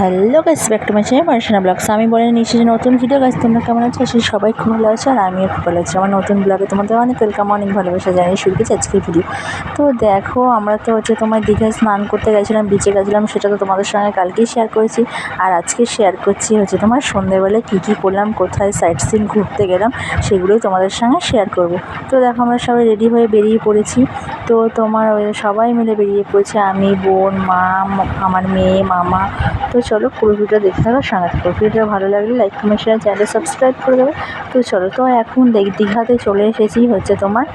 Hello guys back to my channel Marshana blogs আমি বলে নিয়েছি যে নতুন ভিডিও গাইস তোমরা কেমন আছো? আসলে সবাই খুব ভালো আছে আর আমিও খুব ভালো আছি। আমার নতুন ব্লগে তোমাদের অনেক ওয়েলকাম অনেক ভালোবাসা জানিয়ে শুরু করছি আজকের ভিডিও তো দেখো, আমরা তো হচ্ছে তোমার দীঘায় স্নান করতে গেছিলাম বিচে গেছিলাম, সেটা তো তোমাদের সঙ্গে কালকেই শেয়ার করেছি। আর আজকে শেয়ার করছি হচ্ছে তোমার সন্ধ্যেবেলায় কী কী করলাম, কোথায় সাইট সিন ঘুরতে গেলাম, সেগুলোই তোমাদের সঙ্গে শেয়ার করব। তো দেখো, আমরা সবাই রেডি হয়ে বেরিয়ে পড়েছি। তো তোমার ওই সবাই মিলে বেরিয়ে পড়েছে। আমি, বোন, মা আমার মেয়ে, মামা। তো চলো পুরো ভিডিও দেখতে থাকো, সঙ্গে থাকো। ভিডিও ভালো লাগলে like comment share channel subscribe করে দেবে। তো চলো, তো এখন দেখ, দীঘাতে চলে এসেছি হচ্ছে তোমার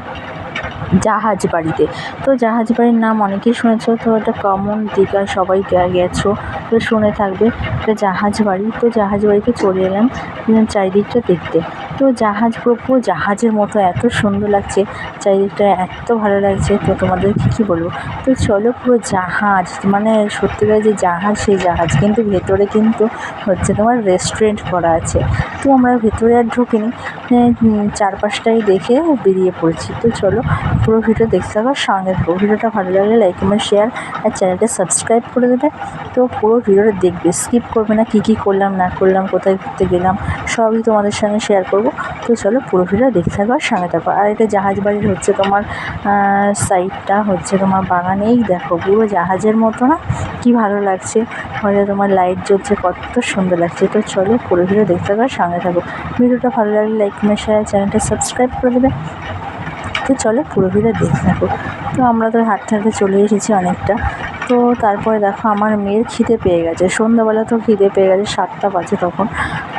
জাহাজ বাড়িতে। তো জাহাজ বাড়ির নাম অনেকেই শুনেছো, তো এটা কমন দীঘা, সবাই গেছো, তো শুনে থাকবে। এটা জাহাজ বাড়ি, তো জাহাজ বাড়িতে চলে এলাম, চারিদিকটা দেখতে। জাহাজ পুরো পুরো জাহাজের মতো এত সুন্দর লাগছে চারিদিকটা এত ভালো লাগছে তো তোমাদের কী বলব? তো চলো পুরো জাহাজ মানে সত্যিকার যে জাহাজ সেই জাহাজ কিন্তু ভেতরে কিন্তু হচ্ছে তোমার রেস্টুরেন্ট করা আছে। তো আমরা ভেতরে আর ঢুকিনি উম, চারপাশটাই দেখে বেরিয়ে পড়েছি। তো চলো পুরো ভিডিও দেখতে থাকো সঙ্গে থাকো। ভিডিওটা ভালো লাগলে লাইক কমেন্ট শেয়ার আর চ্যানেলটা সাবস্ক্রাইব করে দেবে। তো পুরো ভিডিওটা দেখবে স্কিপ করবে না কী কী করলাম না করলাম কোথায় ঘুরতে গেলাম সবই তোমাদের সঙ্গে শেয়ার করব। তো চলো পুরো ভিডিও দেখতে থাকো আর সঙ্গে থাকো। আর এটা জাহাজ বাড়ির হচ্ছে তোমার সাইডটা হচ্ছে তোমার বাগানেই দেখো, পুরো জাহাজের মতো না? কি ভালো লাগছে। হয়তো তোমার লাইট জ্বলছে, কত সুন্দর লাগছে। তো চলো পুরো ভিডিও দেখতে থাকো আর সঙ্গে থাকো। ভিডিওটা ভালো লাগলে লাইক কমেন্ট শেয়ার চ্যানেলটা সাবস্ক্রাইব করে দেবে। তো চলো পুরো ভিডিও দেখতে থাকো। তো আমরা তো হাঁটতে হাঁটতে চলে এসেছি অনেকটা। তো তারপরে দেখো আমার মেয়ের খিদে পেয়ে গেছে। সন্ধ্যাবেলা তো খিদে পেয়ে গেছে, সাতটা বাজে তখন।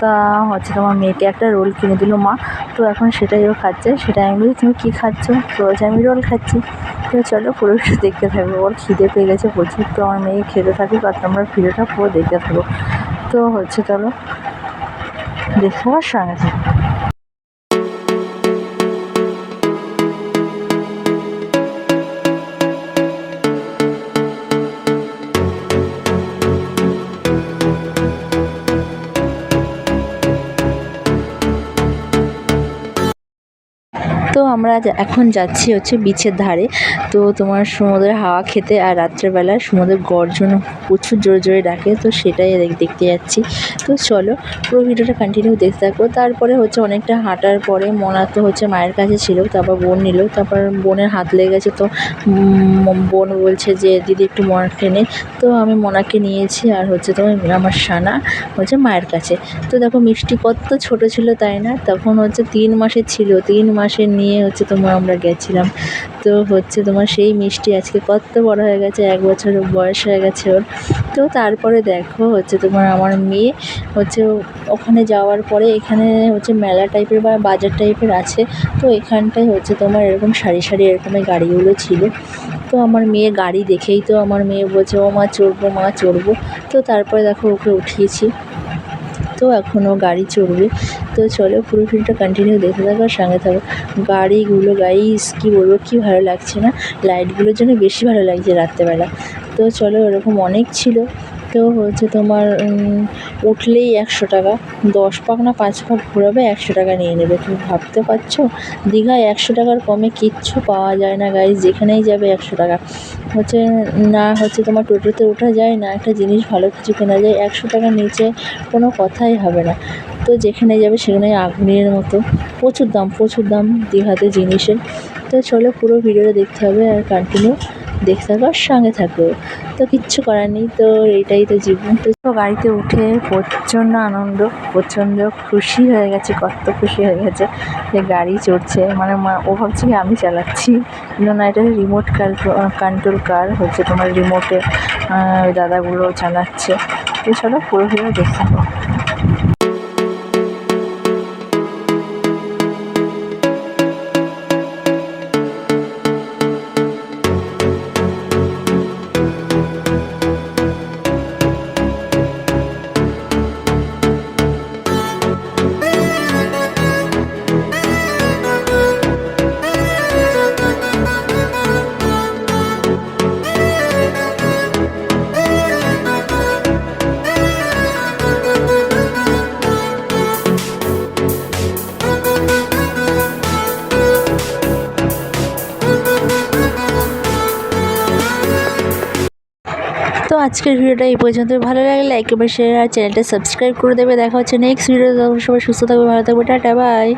তা হচ্ছে তোমার মেয়েকে একটা রোল কিনে দিল মা। তো এখন সেটাই ও খাচ্ছে। সেটা আমি বলি, তুমি কী খাচ্ছ? তো বলছে, আমি রোল খাচ্ছি। তো চলো পুরো দেখতে থাকব ওর খিদে পেয়ে গেছে প্রচুর। তো আমার মেয়ে খেতে থাকুক আর তোমরা ভিডিওটা পুরো দেখতে থাকো। তো হচ্ছে চলো দেখতে পাওয়ার সঙ্গে থাকো। আমরা এখন যাচ্ছি হচ্ছে বিচের ধারে। তো তোমার সমুদ্রের হাওয়া খেতে আর রাত্রেবেলা সমুদ্রের গর্জন প্রচুর জোরে জোরে ডাকে, তো সেটাই দেখ- দেখতে যাচ্ছি। তো চলো, পুরো ভিডিওটা কন্টিনিউ দেখতে থাকব তারপরে হচ্ছে অনেকটা হাঁটার পরে মনা তো হচ্ছে মায়ের কাছে ছিল, তারপর বোন নিল। তারপর বোনের হাত লেগে গেছে তো বোন বলছে যে, দিদি একটু মনাকে নে। তো আমি মনাকে নিয়েছি আর হচ্ছে তোমার আমার সানা হচ্ছে মায়ের কাছে। তো দেখো মিষ্টি কত ছোট ছিল তাই না? তখন হচ্ছে তিন মাসের ছিল। তিন মাসের নিয়ে হচ্ছে তোমার আমরা গেছিলাম। তো হচ্ছে তোমার সেই মিষ্টি আজকে কত বড় হয়ে গেছে, এক বছর বয়স হয়ে গেছে ওর। তো তারপরে দেখো হচ্ছে তোমার আমার মেয়ে হচ্ছে ওখানে যাওয়ার পরে এখানে হচ্ছে মেলা টাইপের বা বাজার টাইপের আছে। তো এখানটায় হচ্ছে তোমার এরকম সারি সারি এরকমের গাড়িগুলো ছিল। তো আমার মেয়ে গাড়ি দেখেই তো আমার মেয়ে বলছে, ও মা চড়বো মা চড়বো। তো তারপরে দেখো ওকে উঠিয়েছি। তো এখনও গাড়ি চড়বে। তো চলো পুরো ফিল্মটা কন্টিনিউ দেখতে থাকো আর সঙ্গে থাকো। গাড়িগুলো গাইস কী বলব, কী ভালো লাগছে না? লাইটগুলোর জন্য বেশি ভালো লাগছে রাত্রেবেলা। তো চলো এরকম অনেক ছিল। তো হচ্ছে তোমার উঠলেই একশো টাকা। দশ পাক না পাঁচ পাক ঘোরাবে একশো টাকা নিয়ে নেবে। তুমি ভাবতে পারছ? দীঘায় একশো টাকার কমে কিচ্ছু পাওয়া যায় না গাইস যেখানেই যাবে একশো টাকা। হচ্ছে, না, হচ্ছে তোমার টোটোতে ওঠা যায়, না একটা জিনিস ভালো কিছু কেনা যায়, একশো টাকার নিচে কোনো কথাই হবে না। তো যেখানে যাবে সেখানে আগুনের মতো। প্রচুর দাম প্রচুর দাম দীঘাতে জিনিসের। তো চলো পুরো ভিডিওটা দেখতে হবে আর কন্টিনিউ দেখতে থাকো আর সঙ্গে থাকো তো কিচ্ছু করার নেই, তো এটাই তো জীবন। তো গাড়িতে উঠে প্রচণ্ড আনন্দ, প্রচণ্ড খুশি হয়ে গেছে, কত খুশি হয়ে গেছে যে গাড়ি চড়ছে। মানে ও ভাবছে কি আমি চালাচ্ছি। না এটা রিমোট কন্ট্রোল কার হচ্ছে তোমার রিমোটে দাদাগুলো চালাচ্ছে। তো চলো দেখতে থাকো। আজকের ভিডিওটা এই পর্যন্ত ভালো লাগলে লাইক শেয়ার আর চ্যানেলটা সাবস্ক্রাইব করে দেবে। দেখা হচ্ছে নেক্সট ভিডিও সবাই সুস্থ থাকবে, ভালো থাকবে। Tata bye